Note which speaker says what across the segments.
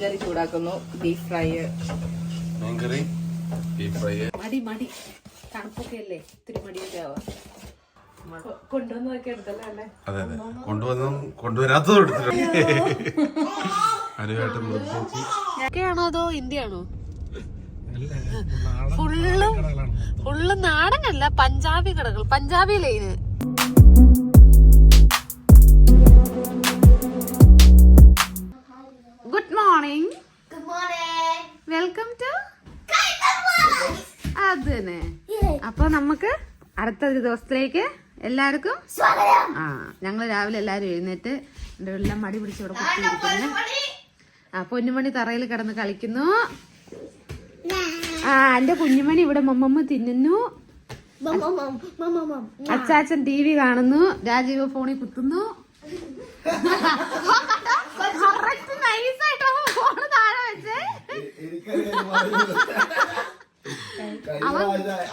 Speaker 1: മീൻകറി ചൂടാക്കുന്നു. Beef fry
Speaker 2: മീൻകറി ബീഫ് ഫ്രൈ
Speaker 1: മടി മടി. തണുപ്പൊക്കെ അല്ലേ ഇത്തിരി മടിയൊക്കെ ആവാം. കൊണ്ടുവന്നതൊക്കെ എടുത്തല്ലേ അല്ലേ?
Speaker 2: അതെ അതെ. കൊണ്ടുവന്നും കൊണ്ടുവരാത്തതും എടുത്തിട്ടുണ്ട്. അനുവായിട്ട് നിർദ്ദേശിച്ച്
Speaker 3: ഒക്കെയാണോ അതോ ഇന്ത്യയാണോ? ഫുള്ളും ഫുള്ളും നാടനല്ല പഞ്ചാബി കടകൾ. Punjabi line good morning welcome to അത് തന്നെ. അപ്പൊ നമുക്ക് അടുത്ത ഒരു ദിവസത്തിലേക്ക് എല്ലാവർക്കും ആ ഞങ്ങൾ രാവിലെ എല്ലാരും എഴുന്നേറ്റ് എന്റെ എല്ലാം മടി പിടിച്ച് ഇവിടെ കുത്തിയിരിക്കുന്നു. ആ പൊന്നുമണി തറയിൽ കിടന്ന് കളിക്കുന്നു. ആ എന്റെ കുഞ്ഞുമണി ഇവിടെ മമ്മമ്മ തിന്നുന്നു. അച്ചാച്ചൻ ടി വി കാണുന്നു. രാജീവ് ഫോണിൽ കുത്തുന്നു.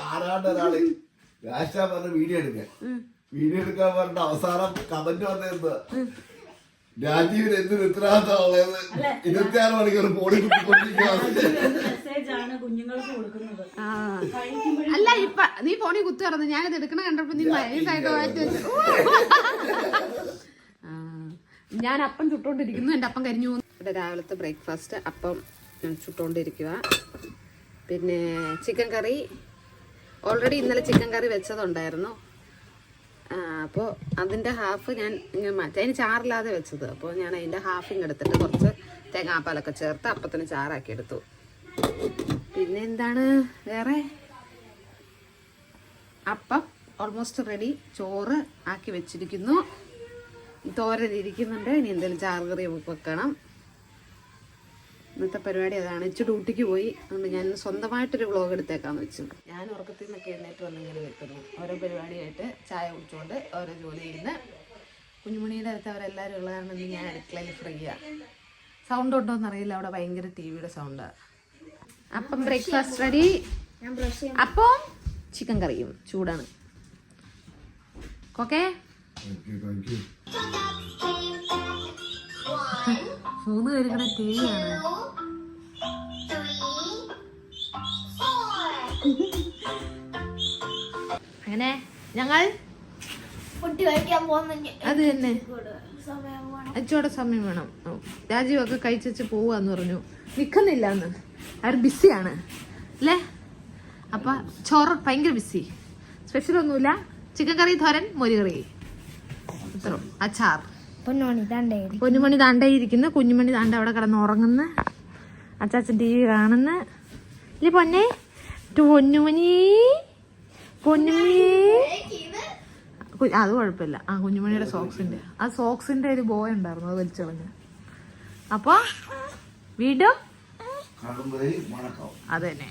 Speaker 4: ആരാണ്ട് ഒരാൾ രാശ പറഞ്ഞ വീഡിയോ എടുക്കാൻ വീഡിയോ എടുക്കാൻ പറഞ്ഞ അവസാനം കമന്റ് വന്നിരുന്നത് രാജീവിന് എന്തിന് ഉത്തരവാദിത്തമുള്ളത് ഇരുപത്തിയാറ് മണിക്കൂർ ഫോണിൽ
Speaker 3: അല്ല ഇപ്പ നീ ഫോണിൽ കുത്തു പറഞ്ഞു ഞാനിത് എടുക്കണ കണ്ടപ്പോ നീ നൈസായിട്ട് മാറ്റി വെച്ചു ആ. ഞാൻ അപ്പം ചുട്ടോണ്ടിരിക്കുന്നു. എന്റെ അപ്പം കരിഞ്ഞു പോകുന്നു. ഇവിടെ രാവിലത്തെ ബ്രേക്ക്ഫാസ്റ്റ് അപ്പം ചുട്ടുകൊണ്ടിരിക്കുക പിന്നെ ചിക്കൻ കറി ഓൾറെഡി ഇന്നലെ ചിക്കൻ കറി വെച്ചതുണ്ടായിരുന്നു. അപ്പോൾ അതിന്റെ ഹാഫ് ഞാൻ മാറ്റി. അതിന് ചാറില്ലാതെ വെച്ചത്. അപ്പോൾ ഞാൻ അതിന്റെ ഹാഫ് ഇങ്ങ് എടുത്തിട്ട് കുറച്ച് തേങ്ങാപ്പാലൊക്കെ ചേർത്ത് അപ്പത്തിന് ചാറാക്കി എടുത്തു. പിന്നെ എന്താണ് വേറെ? അപ്പം ഓൾമോസ്റ്റ് റെഡി ചോറ് ആക്കി വെച്ചിരിക്കുന്നു. തോരൻ ഇരിക്കുന്നുണ്ട്. ഇനി എന്തെങ്കിലും ചാറുകറി വെക്കണം. ഇന്നത്തെ പരിപാടി അതാണ്. ഇച്ചിരി ഡ്യൂട്ടിക്ക് പോയി. അതുകൊണ്ട് ഞാൻ സ്വന്തമായിട്ടൊരു വ്ളോഗ് എടുത്തേക്കാന്ന് വെച്ചു. ഞാൻ ഉറക്കത്തിൽ നിന്നൊക്കെ എഴുന്നേറ്റ് വന്നിങ്ങനെ നിൽക്കുന്നു. വെക്കുന്നു ഓരോ പരിപാടിയായിട്ട് ചായ കുടിച്ചുകൊണ്ട് ഓരോ ജോലി ചെയ്യുന്ന കുഞ്ഞുമണിയുടെ അടുത്ത് അവരെല്ലാവരും ഉള്ള കാരണം ഇന്ന് ഞാൻ അടുക്കളയിൽ ഫ്രീയാ സൗണ്ട് ഉണ്ടോ എന്നറിയില്ല അവിടെ ഭയങ്കര ടി വിയുടെ സൗണ്ടാണ് അപ്പം ബ്രേക്ക്ഫാസ്റ്റ് റെഡി അപ്പം ചിക്കൻ കറിയും. ചൂടാണ്. ഓക്കെ മൂന്ന് പേര് കൂടെ ടി വിയാണ് അങ്ങനെ ഞങ്ങൾ അത് തന്നെ. അച്ചോടെ സമയം വേണം. രാജീവൊക്കെ കഴിച്ചു പോവാന്ന് പറഞ്ഞു. നിക്കുന്നില്ല എന്ന് അവർ ബിസിയാണ്. അല്ലേ? അപ്പൊ ചോറ് ഭയങ്കര ബിസി. സ്പെഷ്യൽ ഒന്നുമില്ല. ചിക്കൻ കറി തോരൻ മോര് കറി. അച്ചാർ. പൊന്നുമണി താണ്ടേ ഇരിക്കുന്നു. കുഞ്ഞുമണി താണ്ട അവിടെ കിടന്ന് ഉറങ്ങുന്നു. അച്ചാച്ചൻ ടി വി കാണുന്നു. ഇല്ലേ പൊന്നെ? പൊന്നുമണി പൊന്നുമണി അത് കുഴപ്പമില്ല. ആ കുഞ്ഞുമണിയുടെ സോക്സിന്റെ ആ സോക്സിന്റെ ഒരു ബോയ് ഉണ്ടായിരുന്നു അത് വലിച്ചു കളഞ്ഞു അപ്പൊ വീണ്ടും? അതന്നെ.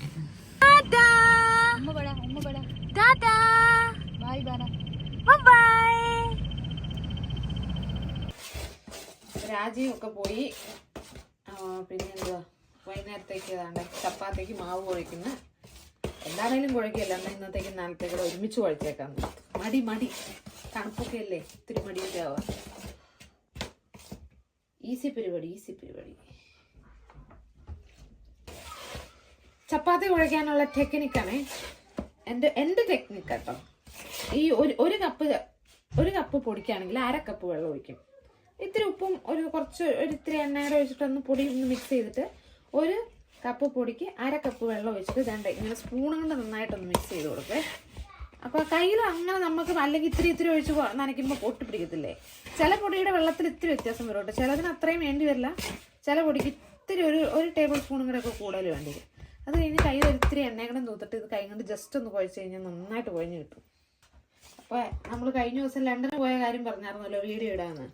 Speaker 3: രാജീവ് ഒക്കെ പോയി പിന്നെന്താ പിന്നെ എന്തുവാ വൈകുന്നേരത്തേക്ക് ഏതാണ്ട് ചപ്പാത്തേക്ക് മാവ് കുഴയ്ക്കുന്നു എന്താണേലും കുഴക്കില്ല എന്നാൽ ഇന്നത്തേക്ക് നാളത്തേക്ക് കൂടെ ഒരുമിച്ച് കുഴച്ചേക്കാം മടി മടി. തണുപ്പൊക്കെ അല്ലേ? ഇത്തിരി മടിയൊക്കെ ആവാം. ഈസി പരിപാടി ഈസി പരിപാടി. ചപ്പാത്തി കുഴയ്ക്കാനുള്ള ടെക്നിക്കാണേ. എന്റെ എന്റെ ടെക്നിക്ക് കേട്ടോ. ഈ ഒരു ഒരു കപ്പ് ഒരു കപ്പ് പൊടിക്കുകയാണെങ്കിൽ അര കപ്പ് വെള്ളം ഒഴിക്കും. ഇത്തിരി ഉപ്പും ഒരു കുറച്ച് ഒരു ഇത്തിരി എണ്ണയുടെ ഒഴിച്ചിട്ടൊന്ന് പൊടി ഒന്ന് മിക്സ് ചെയ്തിട്ട് ഒരു കപ്പ് പൊടിക്ക് അര കപ്പ് വെള്ളം ഒഴിച്ചിട്ട് രണ്ട് ഇങ്ങനെ സ്പൂൺ കൊണ്ട് നന്നായിട്ടൊന്ന് മിക്സ് ചെയ്ത് കൊടുക്കേ. അപ്പോൾ കയ്യിൽ അങ്ങനെ നമുക്ക് അല്ലെങ്കിൽ ഇത്തിരി ഇത്തിരി ഒഴിച്ച് നനയ്ക്കുമ്പോൾ പൊട്ടി പിടിക്കത്തില്ലേ? ചില പൊടിയുടെ വെള്ളത്തിൽ ഇത്തിരി വ്യത്യാസം വരും കേട്ടോ ചിലതിന് അത്രയും വേണ്ടി വരില്ല. ചില പൊടിക്ക് ഇത്തിരി ഒരു ഒരു ടേബിൾ സ്പൂണും കൂടെ ഒക്കെ കൂടുതൽ വേണ്ടി വരും. അത് കഴിഞ്ഞ് കയ്യിൽ ഒരിത്തിരി എണ്ണയും കൂടെ തൂത്തിട്ട് ഇത് കൈ കൊണ്ട് ജസ്റ്റ് ഒന്ന് കുഴച്ച് കഴിഞ്ഞാൽ നന്നായിട്ട് കുഴഞ്ഞ് കിട്ടും. അപ്പോൾ നമ്മൾ കഴിഞ്ഞ ദിവസം ലണ്ടന് പോയ കാര്യം പറഞ്ഞായിരുന്നല്ലോ വീഡിയോ ഇടാമെന്ന്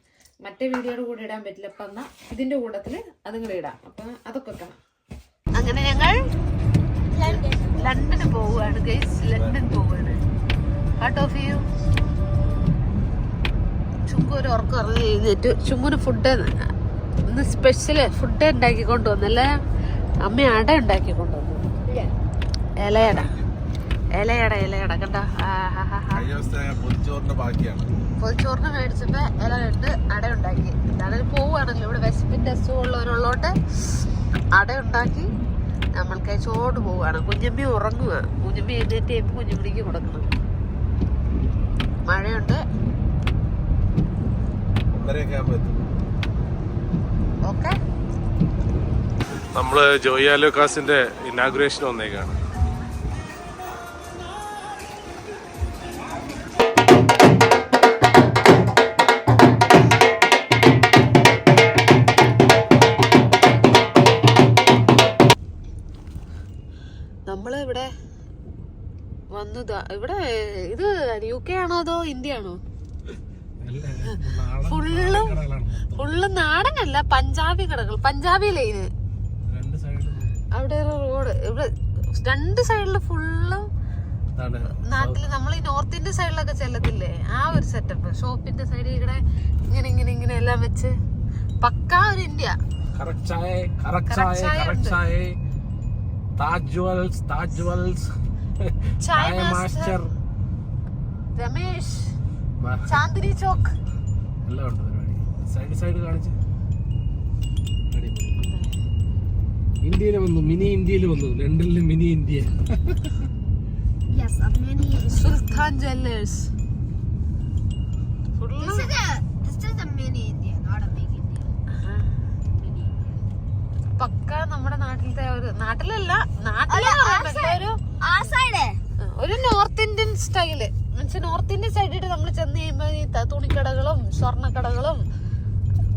Speaker 3: മറ്റേ വീഡിയോയുടെ കൂടെ ഇടാൻ പറ്റില്ല. അപ്പം എന്നാൽ ഇതിന്റെ കൂട്ടത്തിൽ അതും കൂടെ ഇടാം. അപ്പം അതൊക്കെ വെക്കണം. അങ്ങനെ ഞങ്ങൾ ലണ്ടന് പോവുകയാണ് ഗൈസ് ലണ്ടൻ പോവുകയാണ്. ഹാർട്ട് ഓഫ് യു ചുങ്കു ഒരു ഉറക്കം ഇറങ്ങി എഴുന്നേറ്റ്. ചുമ്മുന് ഫുഡ് ഇന്ന് സ്പെഷ്യൽ ഫുഡ് ഉണ്ടാക്കി കൊണ്ടുവന്നല്ലേ അമ്മ അട ഉണ്ടാക്കി കൊണ്ടുവന്നു. ഇലയട. ഇലയട ഇലയട. കണ്ട? പൊതിച്ചോറിന് മേടിച്ചപ്പോ ഇല ഇട്ട് അട ഉണ്ടാക്കി. എന്തായാലും പോവുകയാണല്ലോ. ഇവിടെ വിശപ്പിന്റെ അസുഖമുള്ളവരുള്ളോട്ട് അട ഉണ്ടാക്കി നമ്മൾ കഴിച്ചോണ്ട് പോവാണ് കുഞ്ഞമ്മി ഉറങ്ങുക കുഞ്ഞമ്മി എഴുന്നേറ്റ് കുഞ്ഞുമ്മിക്ക് കൊടുക്കണം. മഴയുണ്ട്.
Speaker 2: നമ്മൾ ജോയി എത്തും.
Speaker 3: ഓക്കെ.
Speaker 2: നമ്മൾ ജോയാലോക്കാസിന്റെ ഇനാഗുറേഷൻ വന്നേക്കാണ്.
Speaker 3: വന്നു ഇവിടെ ഇത് യു കെ ആണോ അതോ ഇന്ത്യ ആണോ? ഫുള്ളും ഫുള്ള് നാടനല്ല പഞ്ചാബി കടകൾ. പഞ്ചാബി ലൈന് അവിടെ ഒരു റോഡ് ഇവിടെ രണ്ട് സൈഡിൽ ഫുള്ളും നാട്ടിൽ നമ്മൾ ഈ നോർത്ത് ഇന്ത്യൻ സൈഡിലൊക്കെ ചെല്ലത്തില്ലേ? ആ ഒരു സെറ്റപ്പ് ഷോപ്പിന്റെ സൈഡിൽ ഇവിടെ ഇങ്ങനെ ഇങ്ങനെ ഇങ്ങനെ എല്ലാം വെച്ച് പക്കാ ഒരു India
Speaker 5: Taj jewels Taj jewels
Speaker 3: ചായ മാസ്റ്റർ രമേശ്. ചാന്ദിനി ചോക്ക്.
Speaker 5: എല്ലാം ഉണ്ട് പരിപാടി. സൈഡ് സൈഡ് കാണിച്ച്. ഇന്ത്യയിൽ വന്നു. മിനി ഇന്ത്യയിൽ വന്നു. ലണ്ടനിൽ മിനി ഇന്ത്യ.
Speaker 3: സുൽത്താൻ ജ്വല്ലേഴ്സ്. പക്ക നമ്മുടെ നാട്ടിലത്തെ ഒരു നാട്ടിലല്ല നാട്ടിലെ ഒരു. ഒരു north Indian style means north Indian സൈഡിൽ നമ്മൾ ചെന്ന് കഴിയുമ്പോ ഈ തുണിക്കടകളും സ്വർണക്കടകളും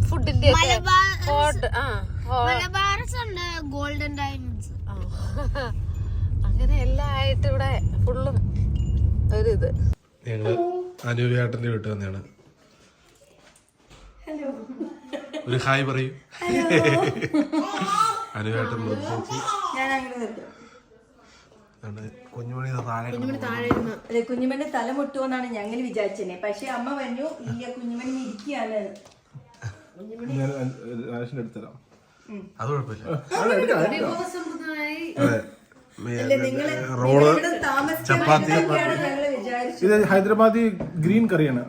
Speaker 3: ഫുഡിന്റെ
Speaker 6: ഗോൾഡൻ
Speaker 3: ഡയമണ്ട്സ്. അങ്ങനെ എല്ലാം ആയിട്ട് ഇവിടെ ഫുള്ളും ഒരു ഇത്.
Speaker 2: ഞങ്ങൾ അനുവേട്ടന്റെ വീട്ടിൽ വന്നെയാണ് ഒരു ഹായ് പറയൂ. അനുവേട്ടൻ നിർദ്ദേശിച്ച് കുഞ്ഞുമണി ദാ താഴെ കിടന്നു.
Speaker 7: അതെ കുഞ്ഞുമണി തല മുട്ടുമെന്നാണ് ഞങ്ങൾ വിചാരിച്ചത്. പക്ഷെ അമ്മ പറഞ്ഞു ഇല്ല കുഞ്ഞുമണി ഇരിക്കുകയാണ്.
Speaker 2: അത് കുഴപ്പമില്ല.
Speaker 3: വിഭവസമൃദ്ധമായി
Speaker 2: അതെ റോൾ ചപ്പാത്തി
Speaker 5: ഇത് ഹൈദരാബാദി ഗ്രീൻ കറിയാണ്.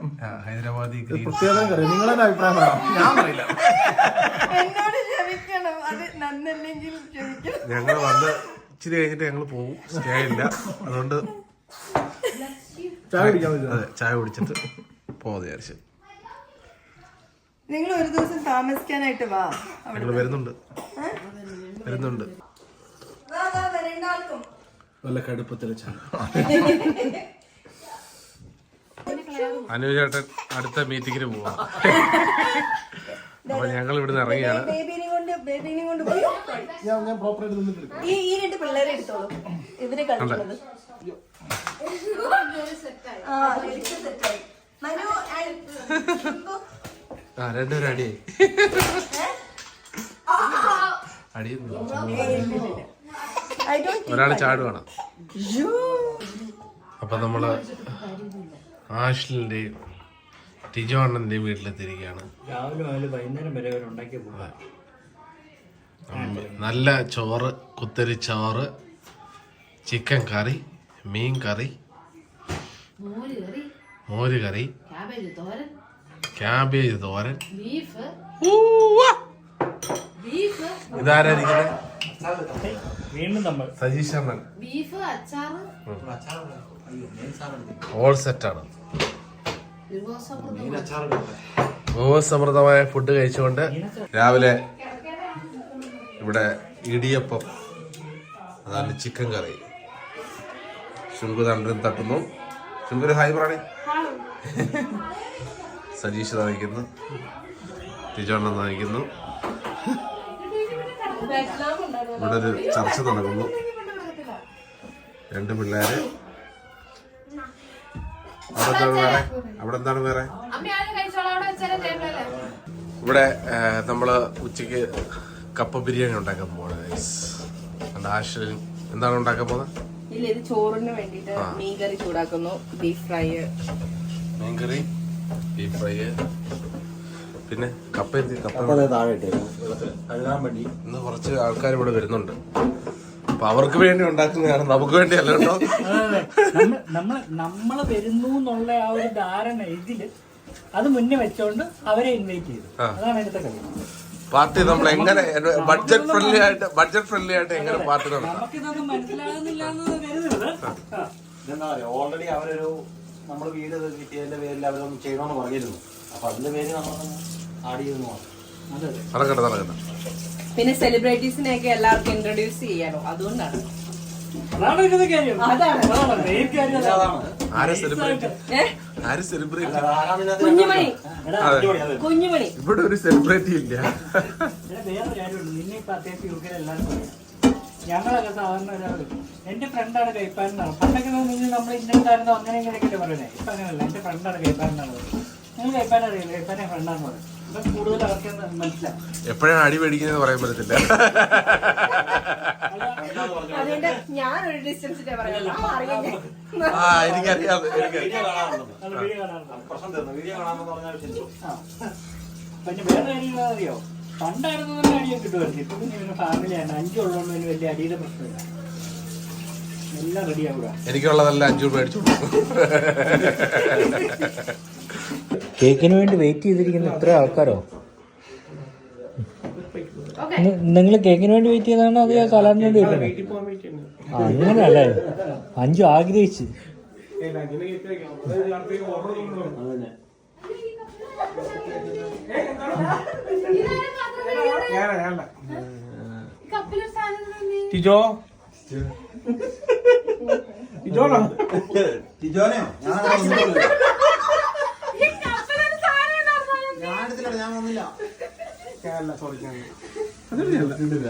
Speaker 2: ഹൈദരാബാദി ഗ്രീൻ.
Speaker 5: പ്രത്യേക കറി. നിങ്ങളെ അഭിപ്രായം പറയാം ഞാൻ പറയില്ല.
Speaker 2: ഞങ്ങൾ വന്ന് ഇച്ചിരി കഴിഞ്ഞിട്ട് ഞങ്ങൾ പോകും സ്റ്റേ ഇല്ല. അതുകൊണ്ട്
Speaker 5: ചായ
Speaker 2: അതെ ചായ കുടിച്ചിട്ട് പോകാതെ വിചാരിച്ചു.
Speaker 7: നിങ്ങൾ ഒരു ദിവസം താമസിക്കാനായിട്ട് വാ.
Speaker 2: ഞങ്ങൾ വരുന്നുണ്ട്. വരുന്നുണ്ട്.
Speaker 7: വാ വാ വരേണ്ട
Speaker 5: നല്ല കടുപ്പത്തിൽ ചായ.
Speaker 2: അനുചേട്ടൻ അടുത്ത മീറ്റിങ്ങിന് പോവാം. അപ്പൊ ഞങ്ങൾ ഇവിടുന്ന് ഇറങ്ങിയാണ്
Speaker 7: ബേബിനെ കൊണ്ട് പോയി?
Speaker 5: ഞാൻ ഞാൻ പ്രോപ്പറായിട്ട് നിന്നിട്ട്
Speaker 7: ഈ ഈ രണ്ട് പിള്ളേരെ എടുത്തോളൂ. ഇവരെ കളിക്കുന്നത്. ആ സെറ്റായി. മനു.
Speaker 2: ആ രണ്ടുപേരും അടി. അടി ഒരാൾ ചാടുവാണ്. അപ്പൊ നമ്മൾ ആഷിലിന്റെയും ടിജോ അണ്ണന്റെയും വീട്ടിലെത്തിയിരിക്കുകയാണ്.
Speaker 8: രാവിലെ മുതൽ വൈകുന്നേരം വരെ അവർ ഉണ്ടാക്കി പോകാം
Speaker 2: നല്ല ചോറ് കുത്തരി ചോറ് ചിക്കൻ കറി മീൻ കറി
Speaker 3: മോര് കറി
Speaker 2: മോര് കറി
Speaker 3: ക്യാബേജ് തോരൻ
Speaker 2: ക്യാബേജ് തോരൻ.
Speaker 3: ബീഫ്
Speaker 2: ഊവ്വ.
Speaker 3: ബീഫ്
Speaker 2: ഇതാരായിരിക്കുന്നത്
Speaker 8: വീണ്ടും നമ്മൾ
Speaker 2: സജീഷ് അണ്ണൻ
Speaker 3: ബീഫ് അച്ചാറ്
Speaker 2: ഓൾ സെറ്റാണ് ഫുഡ് കഴിച്ചുകൊണ്ട് രാവിലെ ഇവിടെ ഇടിയപ്പം. അതാണ് ചിക്കൻ കറി ശുങ്കു തണ്ടിൽ തട്ടുന്നു. ശുങ്കുര് ഹായ് പറയണേ. സജീഷ് നയിക്കുന്നു തിജോണ്ണൻ നയിക്കുന്നു ഇവിടെ ഒരു ചർച്ച നടക്കുന്നു. രണ്ട് പിള്ളേര്. അവിടെ എന്താണ് വേറെ? അവിടെ എന്താണ് വേറെ? ഇവിടെ നമ്മൾ നമ്മൾ ഉച്ചയ്ക്ക് കപ്പ ബിരിയാണി ഉണ്ടാക്കാൻ പോകണം guys. അതുകൊണ്ട് ആശു എന്താണ് ഉണ്ടാക്കാൻ പോകുന്നത്
Speaker 7: ഇല്ല ഇത് ചോറിന് വേണ്ടിട്ട് മീൻ കറി ചൂടാക്കുന്നു. ബീഫ് ഫ്രൈ
Speaker 2: മീൻകറി ബീഫ് ഫ്രൈ പിന്നെ കപ്പ കപ്പ ഇന്ന് കുറച്ച് ആൾക്കാർ ഇവിടെ വരുന്നുണ്ട്. അപ്പൊ അവർക്ക് വേണ്ടി ഉണ്ടാക്കുന്നതാണ് നമുക്ക് വേണ്ടി അല്ല കേട്ടോ.
Speaker 8: നമ്മൾ നമ്മൾ നമ്മൾ വരുന്നു എന്നുള്ള ആ ഒരു ധാരണ ഇതിൽ അത് മുന്നേ വെച്ചോണ്ട് അവരെ ഇൻവൈറ്റ് ചെയ്തു. അതാണ് എടുത്ത കളി
Speaker 2: പാർട്ടി നമ്മൾ എങ്ങനെ ബഡ്ജറ്റ് ഫ്രണ്ട്ലി ആയിട്ട് ബഡ്ജറ്റ് ഫ്രണ്ട്ലി ആയിട്ട് എങ്ങനെ പാർട്ടി നടത്താം?
Speaker 9: ഓൾറെഡി അവരൊരു നമ്മൾ വീട് കിട്ടിയതിന്റെ പേരിൽ അവരൊന്നും ചെയ്യണമെന്ന് പറഞ്ഞിരുന്നു. അപ്പൊ അതിന്റെ പേര് നമ്മൾ ആഡ്
Speaker 8: അതെ
Speaker 2: നടക്കട്ടെ നടക്കട്ടെ.
Speaker 7: പിന്നെ സെലിബ്രിറ്റീസിനെയൊക്കെ എല്ലാവർക്കും ഇൻട്രൊഡ്യൂസ് ചെയ്യാനോ അതുകൊണ്ടാണ്.
Speaker 8: അതാണ് ഇതിന്റെ കാര്യം.
Speaker 7: അതാണ്.
Speaker 8: അതാണ് main കാര്യം അതാണ്.
Speaker 9: അതാണ്
Speaker 2: ആരെ സെലിബ്രേറ്റ് ആര് സെലിബ്രേറ്റ്
Speaker 7: കുഞ്ഞുമണി. കുഞ്ഞുമണി.
Speaker 2: ഇവിടെ ഒരു സെലിബ്രിറ്റി ഇല്ല.
Speaker 8: വേറെ കാര്യമുണ്ട്. നിന്നെ ഇപ്പൊ അത്യാവശ്യം യുകെ എല്ലാവർക്കും അറിയാം ഞങ്ങളൊക്കെ സാധാരണ ഒരാൾ എന്റെ ഫ്രണ്ടാണ് കൈപ്പാരനാണ് പണ്ടൊക്കെ നിങ്ങൾ നമ്മൾ ഇന്നത്തായിരുന്നു അങ്ങനെ ഇങ്ങനെയൊക്കെ പറയുന്നത് ഇപ്പൊ അങ്ങനെയല്ല. എന്റെ ഫ്രണ്ടാണ് കൈപ്പാരനാണ് പറയുന്നത്. നിങ്ങൾ കൈപ്പാരൻ അറിയില്ല? കൈപ്പാരനെ ഫ്രണ്ടാന്ന് പറയും. ഇപ്പൊ കൂടുതൽ അവർക്ക് മനസ്സിലാവും.
Speaker 2: എപ്പോഴാണ് അടി പേടിക്കുന്നത് പറയാൻ പറ്റത്തില്ല.
Speaker 7: അതിന്റെ ഞാനൊരു ഡിസ്റ്റൻസിന്റെ പറയുന്നത് ആ,
Speaker 2: ആ എനിക്കറിയാം എനിക്കറിയാം.
Speaker 8: പിന്നെ വേറെ അറിയോ? പണ്ടായിരുന്നു തന്നെ അടിയൊക്കെ കിട്ടുമായിരുന്നു. ഇപ്പൊ പിന്നെ ഇവന് ഫാമിലിയാണ് അഞ്ചുള്ളതുകൊണ്ട് പിന്നെ വലിയ അടിയുടെ പ്രശ്നമില്ല. എല്ലാം റെഡിയാവുക
Speaker 2: എനിക്കുള്ളതെല്ലാം അഞ്ചു മേടിച്ചു
Speaker 8: കേക്കിന് വേണ്ടി വെയിറ്റ് ചെയ്തിരിക്കുന്ന ഇത്ര ആൾക്കാരോ? നിങ്ങൾ കേക്കിന് വേണ്ടി വെയിറ്റ് ചെയ്താണോ അതോ സലാഡിന് വേണ്ടി വെയിറ്റ് അങ്ങനെയല്ലേ അഞ്ചു ആഗ്രഹിച്ച്.
Speaker 5: ടിജോ? ടിജോണോ
Speaker 9: ടിജോനെയോ? ഞാൻ വന്നില്ല.
Speaker 5: സോറി സത്യമാണ് ഞാനല്ല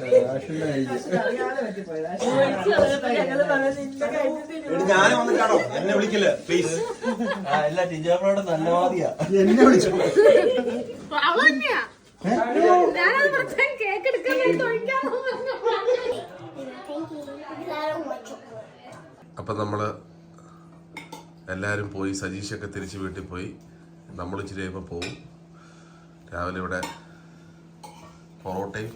Speaker 9: ഞാൻ വന്നിട്ടാണോ? എന്നെ വിളിക്കില്ല പ്ലീസ് എല്ലാ ടീച്ചർമാരോടും നല്ല വാദിയാ എന്നെ വിളിച്ചു?
Speaker 2: അപ്പൊ നമ്മൾ എല്ലാവരും പോയി സജീഷൊക്കെ തിരിച്ച് വീട്ടിൽ പോയി. നമ്മൾ ഇച്ചിരി കഴിയുമ്പോൾ പോവും. രാവിലെ ഇവിടെ പൊറോട്ടയും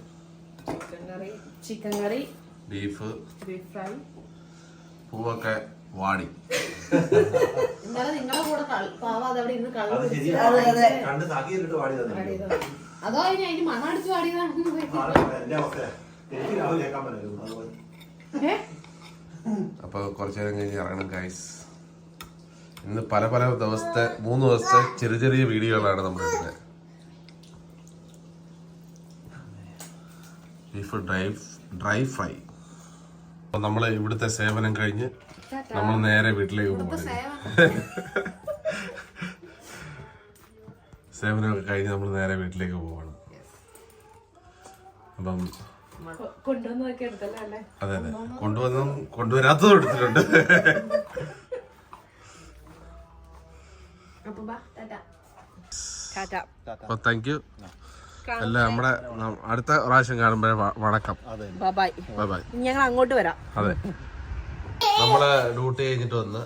Speaker 3: ചിക്കൻ കറി ചിക്കൻ കറി
Speaker 2: ബീഫ്
Speaker 3: ബീഫ് ഫ്രൈ
Speaker 2: പൂവൊക്കെ വാടി.
Speaker 3: ഇന്നലെ നിങ്ങളെ കൂടെ കളി- പാവാതെ അവിടെ ഇന്ന് കള്ളു
Speaker 9: അത്
Speaker 3: കുടിച്ച്
Speaker 9: ശരിയാ. കണ്ട് താക്കിയിട്ട് പാടി തന്നെ.
Speaker 3: പാടിയതാ. അതോ ഇനി അതിന് മണം അടിച്ച്
Speaker 2: അപ്പോൾ കുറച്ച് നേരം കഴിഞ്ഞ് ഇറങ്ങണം ഗൈസ് ഇന്ന് പല പല ദിവസത്തെ മൂന്ന് ദിവസത്തെ ചെറിയ ചെറിയ വീഡിയോകളാണ് നമ്മൾ ഇടുന്നത് ബീഫ് ഡ്രൈ ഡ്രൈ ഫ്രൈ. അപ്പൊ നമ്മൾ ഇവിടുത്തെ സേവനം കഴിഞ്ഞ് നമ്മൾ നേരെ വീട്ടിലേക്ക് പോകും സേവനമൊക്കെ കഴിഞ്ഞ് നമ്മൾ നേരെ വീട്ടിലേക്ക് പോവാണ്. അപ്പം അതെ അതെ. കൊണ്ടുവന്നും കൊണ്ടുവരാത്തതും എടുത്തിട്ടുണ്ട്.
Speaker 3: അപ്പൊ
Speaker 2: താങ്ക് യു അല്ല നമ്മുടെ അടുത്ത പ്രാവശ്യം കാണുമ്പോഴേ വണക്കം.
Speaker 7: ബൈ
Speaker 2: ബൈ ബൈ
Speaker 7: ഞങ്ങൾ അങ്ങോട്ട് വരാം.
Speaker 2: അതെ. നമ്മൾ ഡ്യൂട്ടി കഴിഞ്ഞിട്ട് വന്ന്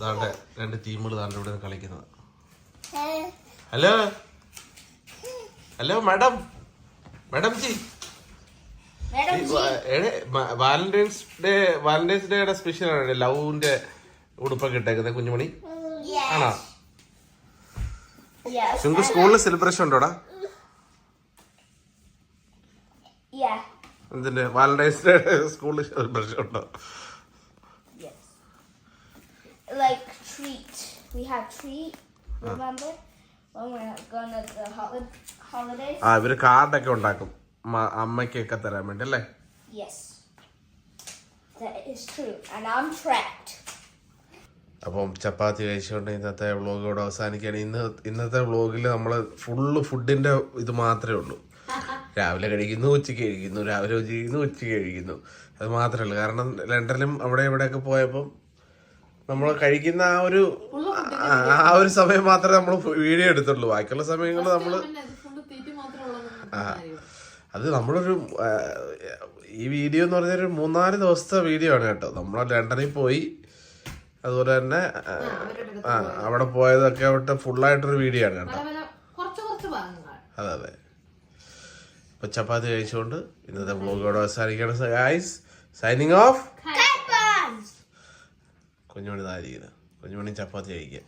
Speaker 2: ദാണ്ടെ രണ്ട് ടീമുകൾ ദാണ്ടെ ഇവിടെ നിന്ന് കളിക്കുന്നത്. Hello? Hello madam? Madam ji Valentine's day Valentine's ഡേയുടെ സ്പെഷ്യൽ ആണ് ലവിന്റെ ഉടുപ്പൊക്കെ ഇട്ടേക്കുന്നത് കുഞ്ഞുമണി? ആണോ? നിങ്ങൾക്ക് സ്കൂളിൽ സെലിബ്രേഷൻ ഉണ്ടോടാ?
Speaker 6: Yeah.
Speaker 2: എന്തിന്റെ വാലന്റൈൻസ് ഡേ സ്കൂളിൽ ബ്രഷ് ഉണ്ടോ
Speaker 6: Like treat. We have treat. Remember when we're going to the holidays?
Speaker 2: ആ ഇവർ കാർഡൊക്കെ ഉണ്ടാക്കും അമ്മയ്ക്കൊക്കെ തരാൻ വേണ്ടി അല്ലേ
Speaker 6: Yes. That is true. And I'm trapped.
Speaker 2: അപ്പം ചപ്പാത്തി കഴിച്ചുകൊണ്ട് ഇന്നത്തെ വ്ളോഗ് ഇവിടെ അവസാനിക്കുകയാണ് ഇന്ന് ഇന്നത്തെ വ്ളോഗിൽ നമ്മൾ ഫുള്ള് ഫുഡിന്റെ ഇത് മാത്രമേ ഉള്ളൂ രാവിലെ കഴിക്കുന്നു ഉച്ചയ്ക്ക് കഴിക്കുന്നു രാവിലെ ഉച്ച കഴിക്കുന്നു ഉച്ചയ്ക്ക് കഴിക്കുന്നു. അത് മാത്രമല്ല കാരണം ലണ്ടനിലും അവിടെ ഇവിടെയൊക്കെ പോയപ്പം നമ്മൾ കഴിക്കുന്ന ആ ഒരു ആ- ഒരു സമയം മാത്രമേ നമ്മൾ വീഡിയോ എടുത്തുള്ളൂ. ബാക്കിയുള്ള സമയങ്ങൾ നമ്മൾ അത് നമ്മളൊരു ഈ വീഡിയോ എന്ന് പറഞ്ഞൊരു മൂന്നാൽ ദിവസത്തെ വീഡിയോ ആണ് കേട്ടോ. നമ്മൾ ലണ്ടനിൽ പോയി അതുപോലെ തന്നെ അവിടെ പോയതൊക്കെ അവിടുത്തെ ഫുള്ളായിട്ടൊരു വീഡിയോ ആണ് കേട്ടോ. അതെ അതെ. ഇപ്പൊ ചപ്പാത്തി കഴിച്ചുകൊണ്ട് ഇന്നത്തെ വ്ലോഗ് ഇവിടെ അവസാനിക്കണം. ഗായ്സ് സൈനിങ് ഓഫ് കുഞ്ഞുമണി താരിക്കുന്നത് കുഞ്ഞുമണി ചപ്പാത്തി കഴിക്കുക.